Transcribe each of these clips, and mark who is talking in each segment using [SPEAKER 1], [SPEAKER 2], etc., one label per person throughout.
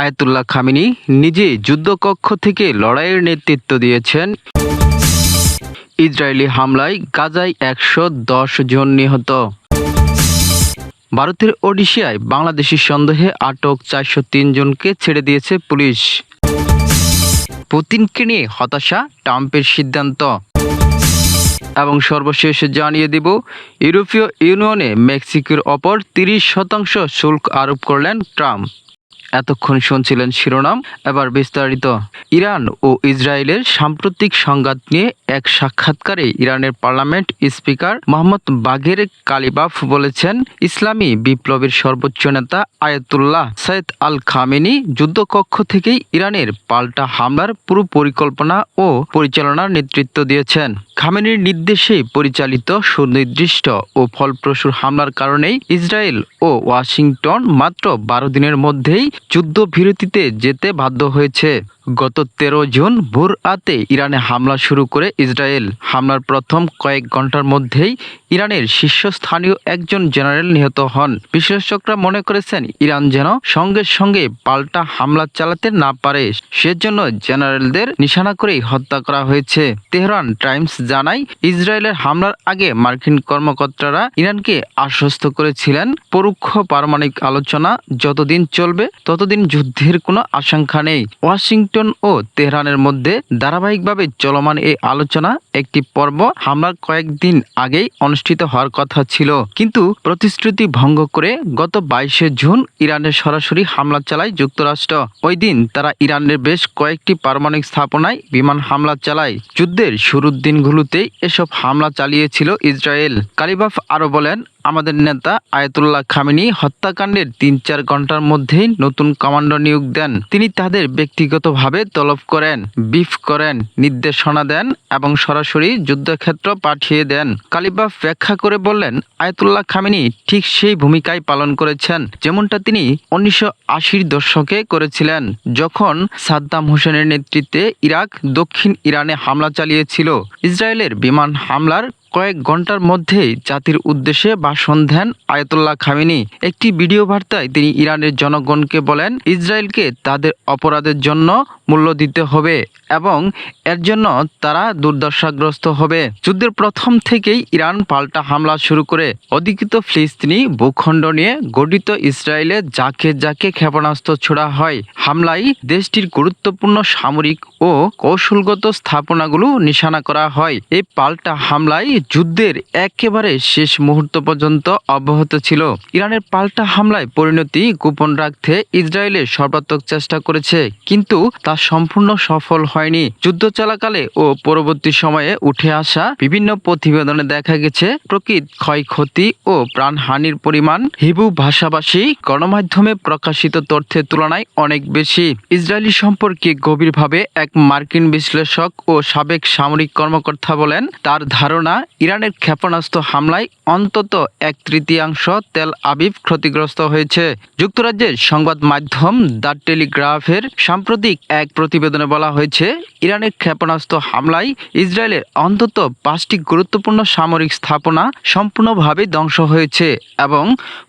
[SPEAKER 1] Ayatollah Khamenei নিজে যুদ্ধকক্ষ থেকে লড়াইয়ের নেতৃত্ব দিয়েছেন ইসরায়েলি হামলায় গাজায় একশো দশ জন নিহত ভারতের ওডিশিয়ায় বাংলাদেশি সন্দেহে আটক চারশো জনকে ছেড়ে দিয়েছে পুলিশ পুতিনকে নিয়ে হতাশা ট্রাম্পের সিদ্ধান্ত এবং সর্বশেষ জানিয়ে দিব ইউরোপীয় ইউনিয়নে মেক্সিকোর ওপর তিরিশ শতাংশ শুল্ক আরোপ করলেন ট্রাম্প এতক্ষণ শুনছিলেন শিরোনাম এবার বিস্তারিত ইরান ও ইসরায়েলের সাম্প্রতিক সংঘাত নিয়ে এক সাক্ষাৎকারে ইরানের পার্লামেন্ট স্পিকার মোহাম্মদ বাঘের কালিবাফ বলেছেন ইসলামী বিপ্লবের সর্বোচ্চ নেতা আয়াতুল্লাহ সৈয়দ আল খামেনি যুদ্ধকক্ষ থেকেই ইরানের পাল্টা হামলার পুরো পরিকল্পনা ও পরিচালনার নেতৃত্ব দিয়েছেন খামেনির নির্দেশে পরিচালিত সুনির্দিষ্ট ও ফলপ্রসূ হামলার কারণেই ইসরায়েল ও ওয়াশিংটন মাত্র বারো দিনের মধ্যেই যুদ্ধবিরতিতে যেতে বাধ্য হয়েছে গত তেরো জুন ভোর রাতে ইরানে হামলা শুরু করে ইসরায়েল হামলার প্রথম কয়েক ঘন্টার মধ্যেই ইরানের শীর্ষস্থানীয় একজন জেনারেল নিহত হন বিশ্লেষকরা মনে করেছেন ইরান যেন সঙ্গে সঙ্গে পাল্টা হামলা চালাতে না পারে সেজন্য জেনারেলদের নিশানা করেই হত্যা করা হয়েছে তেহরান টাইমস জানায় ইসরায়েলের হামলার আগে মার্কিন কর্মকর্তারা ইরানকে আশ্বস্ত করেছিলেন পরোক্ষ পারমাণবিক আলোচনা যতদিন চলবে ততদিন যুদ্ধের কোনো আশঙ্কা নেই ওয়াশিংটন ও তেহরানের মধ্যে ধারাবাহিকভাবে চলমান এই আলোচনা একটি পর্ব হামলার কয়েকদিন আগেই অনুষ্ঠিত অনুষ্ঠিত হওয়ার কথা ছিল কিন্তু প্রতিশ্রুতি ভঙ্গ করে গত বাইশে জুন ইরানের সরাসরি হামলা চালায় যুক্তরাষ্ট্র ওই দিন তারা ইরানের বেশ কয়েকটি পারমাণবিক স্থাপনায় বিমান হামলা চালায় যুদ্ধের শুরুর দিনগুলোতেই এসব হামলা চালিয়েছিল ইসরায়েল কালিবাফ আরও বলেন আমাদের নেতা আয়তুল্লাহ খামিনি হত্যাকাণ্ডের তিন চার ঘন্টার মধ্যেই নতুন কমান্ডার নিয়োগ দেন তিনি তাদের ব্যক্তিগতভাবে তলব করেন বিফ করেন নির্দেশনা দেন এবং সরাসরি যুদ্ধক্ষেত্র পাঠিয়ে দেন কালিবাফ ব্যাখ্যা করে বললেন আয়তুল্লাহ খামিনি ঠিক সেই ভূমিকায় পালন করেছেন যেমনটা তিনি উনিশশো আশির দশকে করেছিলেন যখন সাদ্দাম হোসেনের নেতৃত্বে ইরাক দক্ষিণ ইরানে হামলা চালিয়েছিল ইসরায়েলের বিমান হামলার কয়েক ঘন্টার মধ্যেই জাতির উদ্দেশ্যে ভাষণ দেন আয়তুল্লাহ খামিনি একটি ভিডিও বার্তায় তিনি ইরানের জনগণকে বলেন ইসরায়েলকে তাদের অপরাধের জন্য মূল্য দিতে হবে এবং এর জন্য তারা দুর্দশাগ্রস্ত হবে যুদ্ধের প্রথম থেকেই ইরান পাল্টা হামলা শুরু করে অধিকৃত ফিলিস্তিনি ভূখণ্ড নিয়ে গঠিত ইসরায়েলে যাকে যাকে ক্ষেপণাস্ত্র ছোড়া হয় হামলায় দেশটির গুরুত্বপূর্ণ সামরিক ও কৌশলগত স্থাপনাগুলো নিশানা করা হয় এই পাল্টা হামলায় যুদ্ধের একেবারে শেষ মুহূর্ত পর্যন্ত অব্যাহত ছিল ইরানের পাল্টা হামলায় পরিণতি গোপন রাখতে ইসরায়েলের সর্বাত্মক চেষ্টা করেছে কিন্তু তা সম্পূর্ণ সফল হয়নি যুদ্ধ চলাকালে ও পরবর্তী সময়ে উঠে আসা বিভিন্ন প্রতিবেদনে দেখা গেছে প্রকৃত ক্ষয়ক্ষতি ও প্রাণহানির পরিমাণ হিবু ভাষাভাষী গণমাধ্যমে প্রকাশিত তথ্যের তুলনায় অনেক বেশি ইসরায়েলি সম্পর্কে গভীরভাবে এক মার্কিন বিশ্লেষক ও সাবেক সামরিক কর্মকর্তা বলেন তার ধারণা ইরানের ক্ষেপণাস্ত্র হামলায় অন্তত এক তৃতীয়াংশ তেল আবিব ক্ষতিগ্রস্ত হয়েছে যুক্তরাজ্যের সংবাদ মাধ্যম দ্য টেলিগ্রাফের সাম্প্রতিক এক প্রতিবেদনে বলা হয়েছে ইরানের ক্ষেপণাস্ত্র হামলায় ইসরায়েলের অন্তত পাঁচটি গুরুত্বপূর্ণ সামরিক স্থাপনা সম্পূর্ণভাবে ধ্বংস হয়েছে এবং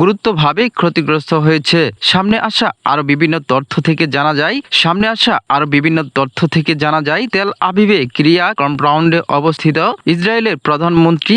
[SPEAKER 1] গুরুত্বভাবে ক্ষতিগ্রস্ত হয়েছে সামনে আসা আরও বিভিন্ন তথ্য থেকে জানা যায় সামনে আসা আরও বিভিন্ন তথ্য থেকে জানা যায় তেল আবিবে ক্রিয়া কম্পাউন্ডে অবস্থিত ইসরায়েলের প্রধানমন্ত্রী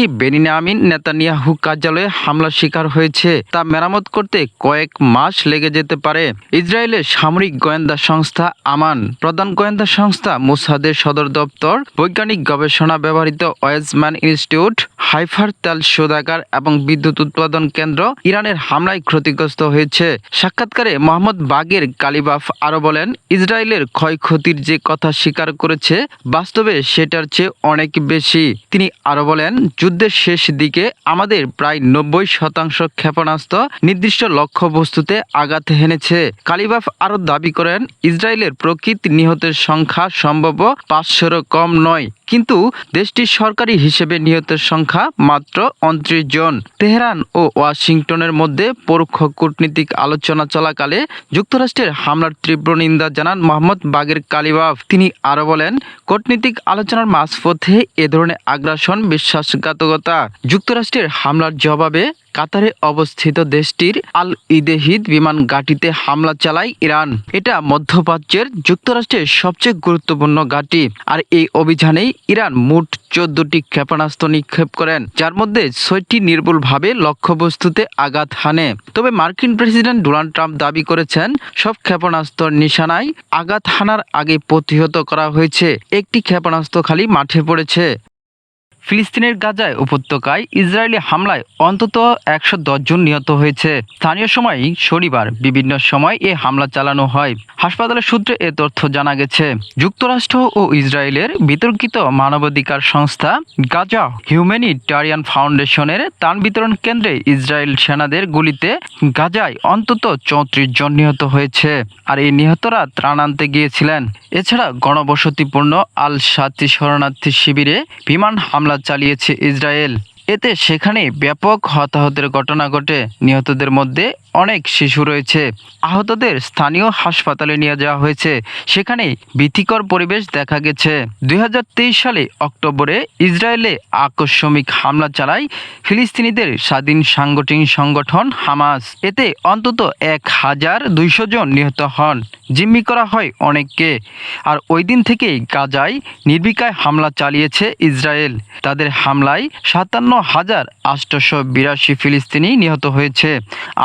[SPEAKER 1] আমিন নেতানিয়াহু কার্যালয়ে হামলার শিকার হয়েছে তা মেরামত করতে কয়েক মাস লেগে যেতে পারে ইসরায়েলের সামরিক গোয়েন্দা সংস্থা আমান প্রধান গোয়েন্দা সংস্থা মুসাদের সদর দপ্তর বৈজ্ঞানিক গবেষণা ব্যবহৃত ওয়েজম্যান ইনস্টিটিউট হাইফার তেল শোধাগার এবং বিদ্যুৎ উৎপাদন কেন্দ্র ইরানের হামলায় ক্ষতিগ্রস্ত হয়েছে সাক্ষাৎকারে মোহাম্মদ বাগের কালিবাফ আরও বলেন ইসরায়েলের ক্ষয়ক্ষতির যে কথা স্বীকার করেছে বাস্তবে সেটার চেয়ে অনেক বেশি তিনি আরও বলেন যুদ্ধের শেষ দিকে আমাদের প্রায় নব্বই শতাংশ ক্ষেপণাস্ত্র নির্দিষ্ট লক্ষ্য বস্তুতে আঘাত হেনেছে কালিবাফ আরও দাবি করেন ইসরায়েলের প্রকৃত নিহতের সংখ্যা সম্ভব পাঁচশোরও কম নয় কিন্তু দেশটির সরকারি হিসেবে নিহতের সংখ্যা মাত্র উনত্রিশ জন তেহরান ও ওয়াশিংটনের মধ্যে পরোক্ষ কূটনীতিক আলোচনা চলাকালে যুক্তরাষ্ট্রের হামলার তীব্র নিন্দা জানান মোহাম্মদ বাগের কালিবাফ তিনি আরও বলেন কূটনীতিক আলোচনার মাঝপথে এ ধরনের আগ্রাসন বিশ্বাসঘাতকতা যুক্তরাষ্ট্রের হামলার জবাবে কাতারে অবস্থিত দেশটির আল ইদেহিদ বিমান ঘাঁটিতে হামলা চালায় ইরান এটা মধ্যপ্রাচ্যের যুক্তরাষ্ট্রের সবচেয়ে গুরুত্বপূর্ণ ঘাঁটি আর এই অভিযানেই ইরান মোট চোদ্দটি ক্ষেপণাস্ত্র নিক্ষেপ করেন যার মধ্যে ছয়টি নির্ভুলভাবে লক্ষ্যবস্তুতে আঘাত হানে তবে মার্কিন প্রেসিডেন্ট ডোনাল্ড ট্রাম্প দাবি করেছেন সব ক্ষেপণাস্ত্র নিশানায় আঘাত হানার আগে প্রতিহত করা হয়েছে একটি ক্ষেপণাস্ত্র খালি মাঠে পড়েছে ফিলিস্তিনের গাজায় উপত্যকায় ইসরায়েলি হামলায় অন্তত একশো জন নিহত হয়েছে স্থানীয় সময় শনিবার বিভিন্ন সময় এ হামলা চালানো হয় হাসপাতালের সূত্রে এ তথ্য জানা গেছে যুক্তরাষ্ট্র ও ইসরায়েলের বিতর্কিত মানবাধিকার সংস্থা গাজা হিউম্যানিটারিয়ান ফাউন্ডেশনের তান বিতরণ কেন্দ্রে ইসরায়েল সেনাদের গুলিতে গাজায় অন্তত চৌত্রিশ জন নিহত হয়েছে আর এই নিহতরা ত্রাণ আনতে গিয়েছিলেন এছাড়া গণবসতিপূর্ণ আল সাতি শরণার্থী শিবিরে বিমান হামলা হামলা চালিয়েছে ইসরায়েল এতে সেখানে ব্যাপক হতাহতের ঘটনা ঘটে নিহতদের মধ্যে অনেক শিশু রয়েছে আহতদের স্থানীয় হাসপাতালে নিয়ে যাওয়া হয়েছে সেখানে ভীতিকর পরিবেশ দেখা গেছে দুই সালে অক্টোবরে ইসরায়েলে আকস্মিক হামলা চালায় ফিলিস্তিনিদের স্বাধীন সাংগঠনিক সংগঠন হামাস এতে অন্তত এক হাজার দুইশো জন নিহত হন জিম্মি করা হয় অনেককে আর ওই দিন থেকেই গাজায় নির্বিকায় হামলা চালিয়েছে ইসরায়েল তাদের হামলায় সাতান্ন হাজার আষ্টশো বিরাশি ফিলিস্তিনি নিহত হয়েছে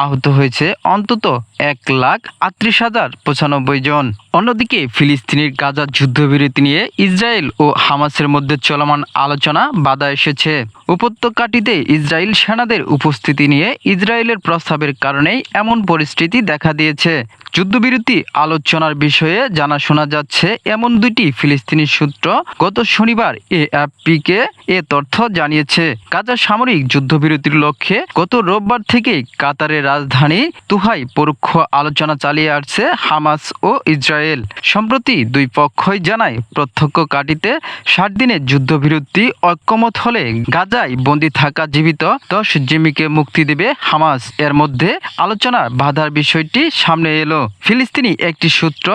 [SPEAKER 1] আহত হয়েছে অন্তত এক লাখ আটত্রিশ হাজার পঁচানব্বই জন অন্যদিকে ফিলিস্তিনির গাজার যুদ্ধবিরতি নিয়ে ইসরায়েল ও হামাসের মধ্যে চলমান আলোচনা বাধা এসেছে উপত্যকাটিতে ইসরায়েল সেনাদের উপস্থিতি নিয়ে ইসরায়েলের প্রস্তাবের কারণেই এমন পরিস্থিতি দেখা দিয়েছে যুদ্ধবিরতি আলোচনার বিষয়ে জানা শোনা যাচ্ছে এমন দুটি ফিলিস্তিনি সূত্র গত শনিবার এএফপিকে এ তথ্য জানিয়েছে কাজা সামরিক যুদ্ধবিরতির লক্ষ্যে গত রোববার থেকে কাতারের রাজধানী তুহাই পরোক্ষ আলোচনা চালিয়ে আসছে হামাস ও ইসরায়েল সম্প্রতি দুই পক্ষই জানায় প্রত্যক্ষ কাটিতে ষাট দিনের যুদ্ধবিরতি ঐক্যমত হলে গাজায় বন্দী থাকা জীবিত দশ জিমিকে মুক্তি দেবে হামাস এর মধ্যে আলোচনার বাধার বিষয়টি সামনে এলো ফিলিস্তিনি একটি সূত্র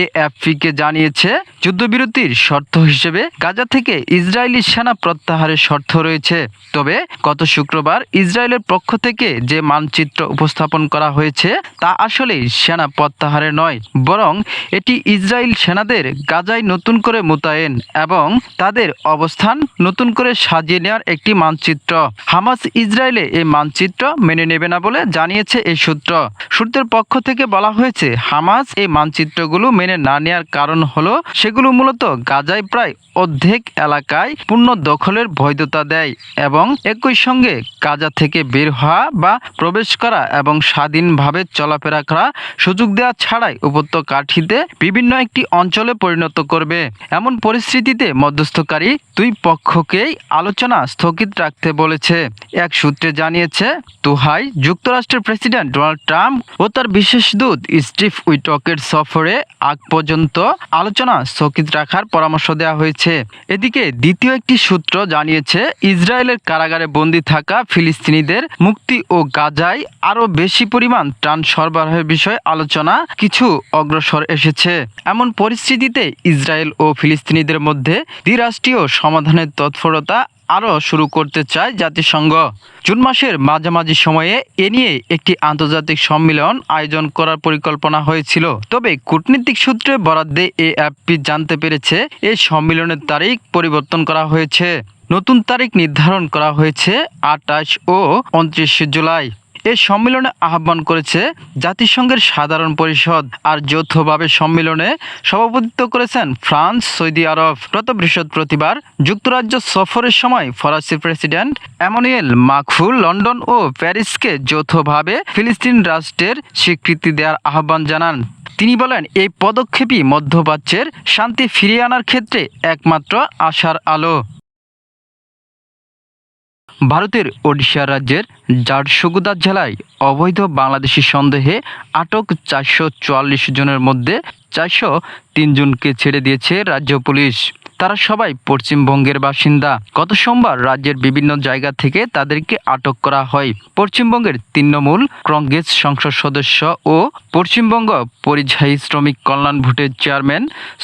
[SPEAKER 1] এএফপিকে জানিয়েছে যুদ্ধবিরতির শর্ত হিসেবে গাজা থেকে ইসরায়েলি সেনা প্রত্যাহারের শর্ত রয়েছে তবে গত শুক্রবার ইসরায়েলের পক্ষ থেকে যে মানচিত্র উপস্থাপন করা হয়েছে তা আসলেই সেনা প্রত্যাহারে নয় বরং এটি ইসরায়েল সেনাদের গাজায় নতুন করে মোতায়েন এবং তাদের অবস্থান নতুন করে সাজিয়ে নেওয়ার একটি মানচিত্র হামাস ইসরায়েলে এই মানচিত্র মেনে নেবে না বলে জানিয়েছে এই সূত্র সূত্রের পক্ষ থেকে বলা হয়েছে হয়েছে হামাস এই মানচিত্রগুলো মেনে না নেওয়ার কারণ হলো সেগুলো মূলত গাজায় প্রায় অর্ধেক এলাকায় পূর্ণ দখলের বৈধতা দেয় এবং একই সঙ্গে গাজা থেকে বের হওয়া বা প্রবেশ করা এবং স্বাধীনভাবে চলাফেরা করা সুযোগ দেওয়া ছাড়াই উপত্যকাঠিতে বিভিন্ন একটি অঞ্চলে পরিণত করবে এমন পরিস্থিতিতে মধ্যস্থকারী দুই পক্ষকেই আলোচনা স্থগিত রাখতে বলেছে এক সূত্রে জানিয়েছে তুহাই যুক্তরাষ্ট্রের প্রেসিডেন্ট ডোনাল্ড ট্রাম্প ও তার বিশেষ দূত স্টিভ উইটকের সফরে আগ পর্যন্ত আলোচনা স্থগিত রাখার পরামর্শ দেওয়া হয়েছে এদিকে দ্বিতীয় একটি সূত্র জানিয়েছে ইসরায়েলের কারাগারে বন্দী থাকা ফিলিস্তিনিদের মুক্তি ও গাজায় আরও বেশি পরিমাণ ত্রাণ সরবরাহের বিষয়ে আলোচনা কিছু অগ্রসর এসেছে এমন পরিস্থিতিতে ইসরায়েল ও ফিলিস্তিনিদের মধ্যে দ্বিরাষ্ট্রীয় সমাধানের তৎপরতা আরও শুরু করতে চায় জাতিসংঘ জুন মাসের মাঝামাঝি সময়ে এ নিয়ে একটি আন্তর্জাতিক সম্মেলন আয়োজন করার পরিকল্পনা হয়েছিল তবে কূটনীতিক সূত্রে বরাদ্দে এএফপি জানতে পেরেছে এই সম্মেলনের তারিখ পরিবর্তন করা হয়েছে নতুন তারিখ নির্ধারণ করা হয়েছে আটাশ ও উনত্রিশে জুলাই এ সম্মেলনে আহ্বান করেছে জাতিসংঘের সাধারণ পরিষদ আর যৌথভাবে সম্মেলনে সভাপতিত্ব করেছেন ফ্রান্স সৌদি আরব গত বৃহস্পতিবার যুক্তরাজ্য সফরের সময় ফরাসি প্রেসিডেন্ট অ্যামোনিয়েল মাকফুল লন্ডন ও প্যারিসকে যৌথভাবে ফিলিস্তিন রাষ্ট্রের স্বীকৃতি দেওয়ার আহ্বান জানান তিনি বলেন এই পদক্ষেপই মধ্যপ্রাচ্যের শান্তি ফিরিয়ে আনার ক্ষেত্রে একমাত্র আশার আলো ভারতের ওড়িশা রাজ্যের ঝারসুগুদা জেলায় অবৈধ বাংলাদেশি সন্দেহে আটক চারশো জনের মধ্যে চারশো তিনজনকে ছেড়ে দিয়েছে রাজ্য পুলিশ তারা সবাই পশ্চিমবঙ্গের বাসিন্দা গত সোমবার রাজ্যের বিভিন্ন জায়গা থেকে তাদেরকে আটক করা হয় পশ্চিমবঙ্গের তৃণমূল কংগ্রেস সংসদ সদস্য ও পশ্চিমবঙ্গ পরিযায়ী শ্রমিক কল্যাণ ভোটের চেয়ারম্যান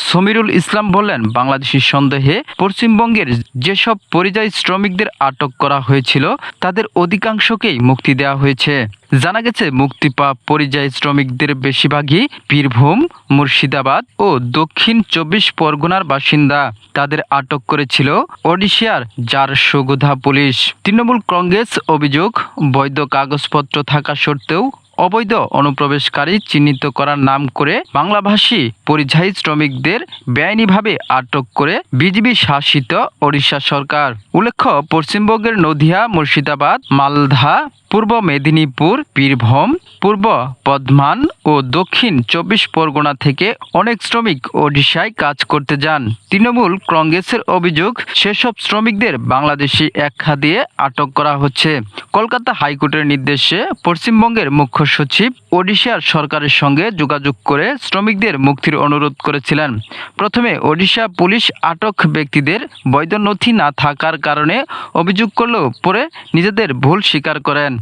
[SPEAKER 1] সমীরুল ইসলাম বললেন বাংলাদেশি সন্দেহে পশ্চিমবঙ্গের যেসব পরিযায়ী শ্রমিকদের আটক করা হয়েছিল তাদের অধিকাংশকেই মুক্তি দেওয়া হয়েছে জানা গেছে মুক্তি পরিযায়ী শ্রমিকদের বেশিরভাগই বীরভূম মুর্শিদাবাদ ও দক্ষিণ চব্বিশ পরগনার বাসিন্দা তাদের আটক করেছিল ওডিশিয়ার জারসুগোধা পুলিশ তৃণমূল কংগ্রেস অভিযোগ বৈধ কাগজপত্র থাকা সত্ত্বেও অবৈধ অনুপ্রবেশকারী চিহ্নিত করার নাম করে বাংলাভাষী পরিযায়ী শ্রমিকদের বেআইনিভাবে আটক করে বিজেপি শাসিত ওড়িশা সরকার উল্লেখ্য পশ্চিমবঙ্গের নদিয়া মুর্শিদাবাদ মালদা পূর্ব মেদিনীপুর বীরভূম পূর্ব পদ্মান ও দক্ষিণ চব্বিশ পরগনা থেকে অনেক শ্রমিক ওড়িশায় কাজ করতে যান তৃণমূল কংগ্রেসের অভিযোগ সেসব শ্রমিকদের বাংলাদেশি একখা দিয়ে আটক করা হচ্ছে কলকাতা হাইকোর্টের নির্দেশে পশ্চিমবঙ্গের মুখ্য সচিব ওডিশার সরকারের সঙ্গে যোগাযোগ করে শ্রমিকদের মুক্তির অনুরোধ করেছিলেন প্রথমে ওডিশা পুলিশ আটক ব্যক্তিদের বৈধ নথি না থাকার কারণে অভিযোগ করলেও পরে নিজেদের ভুল স্বীকার করেন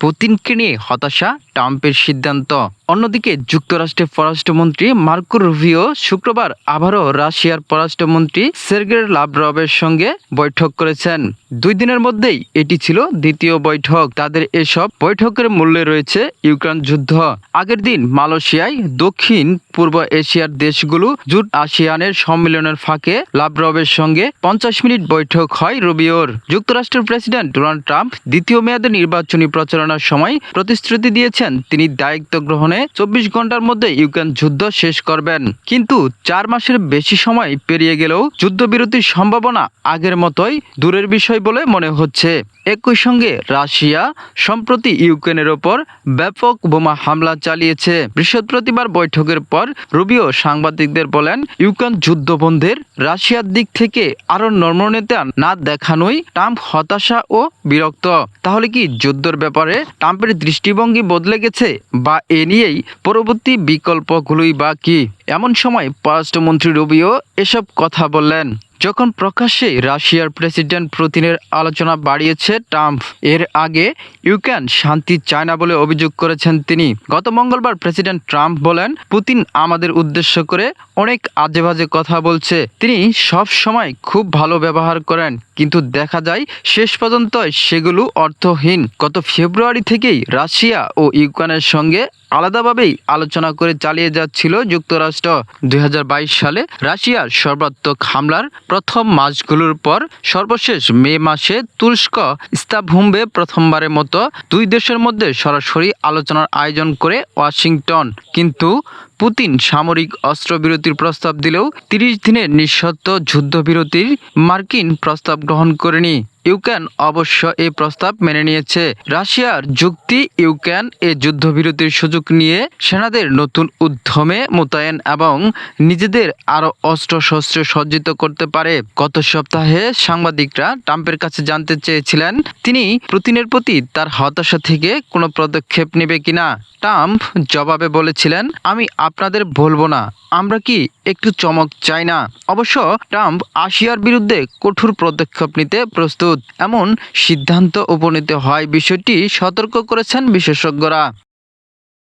[SPEAKER 1] পুতিনকে নিয়ে হতাশা ট্রাম্পের সিদ্ধান্ত অন্যদিকে যুক্তরাষ্ট্রের পররাষ্ট্রমন্ত্রী মার্কো রুভিও শুক্রবার আবারও রাশিয়ার পররাষ্ট্রমন্ত্রী সের্গে লাভরবের সঙ্গে বৈঠক করেছেন দুই দিনের মধ্যেই এটি ছিল দ্বিতীয় বৈঠক তাদের এসব বৈঠকের মূল্যে রয়েছে ইউক্রেন যুদ্ধ আগের দিন মালয়েশিয়ায় দক্ষিণ পূর্ব এশিয়ার দেশগুলো জুট আসিয়ানের সম্মেলনের ফাঁকে লাভরবের সঙ্গে পঞ্চাশ মিনিট বৈঠক হয় রুবিওর যুক্তরাষ্ট্রের প্রেসিডেন্ট ডোনাল্ড ট্রাম্প দ্বিতীয় মেয়াদে নির্বাচনী প্রচারণার সময় প্রতিশ্রুতি দিয়েছেন বলেছেন তিনি দায়িত্ব গ্রহণে চব্বিশ ঘন্টার মধ্যে ইউক্রেন যুদ্ধ শেষ করবেন কিন্তু চার মাসের বেশি সময় পেরিয়ে গেলেও যুদ্ধবিরতির সম্ভাবনা আগের মতোই দূরের বিষয় বলে মনে হচ্ছে একই সঙ্গে রাশিয়া সম্প্রতি ইউক্রেনের ওপর ব্যাপক বোমা হামলা চালিয়েছে বৃহস্পতিবার বৈঠকের পর রুবিও সাংবাদিকদের বলেন ইউক্রেন যুদ্ধবন্ধের রাশিয়ার দিক থেকে আরো নর্মনীয়তা না দেখানোই ট্রাম্প হতাশা ও বিরক্ত তাহলে কি যুদ্ধের ব্যাপারে ট্রাম্পের দৃষ্টিভঙ্গি বদলে চলে গেছে বা এ নিয়েই পরবর্তী বিকল্পগুলোই বা কি এমন সময় পররাষ্ট্রমন্ত্রী রবিও এসব কথা বললেন যখন প্রকাশ্যে রাশিয়ার প্রেসিডেন্ট পুতিনের আলোচনা বাড়িয়েছে ট্রাম্প এর আগে ইউক্রেন শান্তি চায় না বলে অভিযোগ করেছেন তিনি গত মঙ্গলবার প্রেসিডেন্ট ট্রাম্প বলেন পুতিন আমাদের উদ্দেশ্য করে অনেক আজেবাজে কথা বলছে তিনি সব সময় খুব ভালো ব্যবহার করেন কিন্তু দেখা যায় শেষ পর্যন্ত সেগুলো অর্থহীন গত ফেব্রুয়ারি থেকেই রাশিয়া ও ইউক্রেনের সঙ্গে আলাদাভাবেই আলোচনা করে চালিয়ে যাচ্ছিল যুক্তরাষ্ট্র দুই সালে রাশিয়ার সর্বাত্মক হামলার প্রথম মাসগুলোর পর সর্বশেষ মে মাসে তুরস্ক ইস্তাভুম্বে প্রথমবারের মতো দুই দেশের মধ্যে সরাসরি আলোচনার আয়োজন করে ওয়াশিংটন কিন্তু পুতিন সামরিক অস্ত্রবিরতির প্রস্তাব দিলেও তিরিশ দিনের নিঃশর্ত যুদ্ধবিরতির মার্কিন প্রস্তাব গ্রহণ করেনি ইউক্রেন অবশ্য এই প্রস্তাব মেনে নিয়েছে রাশিয়ার যুক্তি ইউক্রেন এ যুদ্ধবিরতির সুযোগ নিয়ে সেনাদের নতুন উদ্যমে মোতায়েন এবং নিজেদের আরও অস্ত্রশস্ত্রে সজ্জিত করতে পারে গত সপ্তাহে সাংবাদিকরা ট্রাম্পের কাছে জানতে চেয়েছিলেন তিনি পুতিনের প্রতি তার হতাশা থেকে কোনো পদক্ষেপ নেবে কিনা ট্রাম্প জবাবে বলেছিলেন আমি আপনাদের ভুলবো না আমরা কি একটু চমক চাই না অবশ্য ট্রাম্প আশিয়ার বিরুদ্ধে কঠোর পদক্ষেপ নিতে প্রস্তুত এমন সিদ্ধান্ত উপনীত হয় বিষয়টি সতর্ক করেছেন বিশেষজ্ঞরা